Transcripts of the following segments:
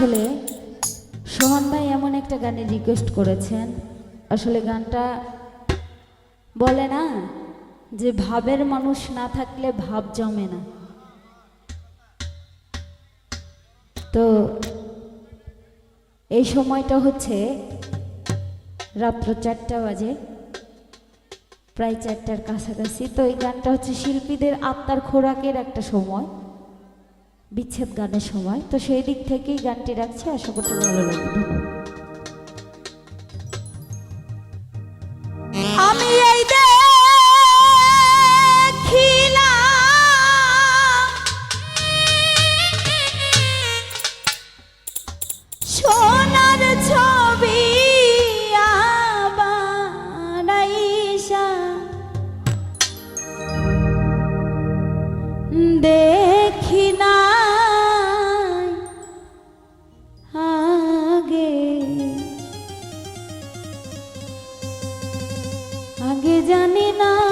আসলে সোহন ভাই এমন একটা গানে রিকোয়েস্ট করেছেন। আসলে গানটা বলে না যে ভাবের মানুষ না থাকলে ভাব জমে না। তো এই সময়টা হচ্ছে রাত্র চারটা বাজে, প্রায় চারটার কাছাকাছি। তো এই গানটা হচ্ছে শিল্পীদের আত্মার খোরাকের একটা সময়। বিচ্ছেদ গানের সময়। তো সেই দিক থেকেই গানটি রাখছে। আশা করছি ভালো লাগবে। আগে জানি না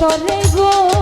তরে গো।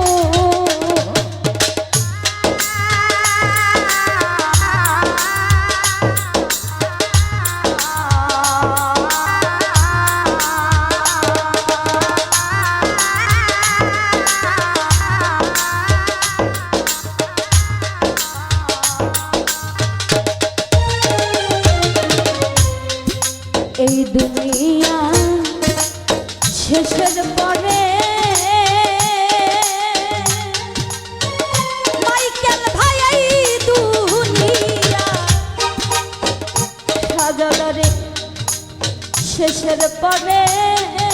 শেষের পরে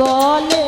বলে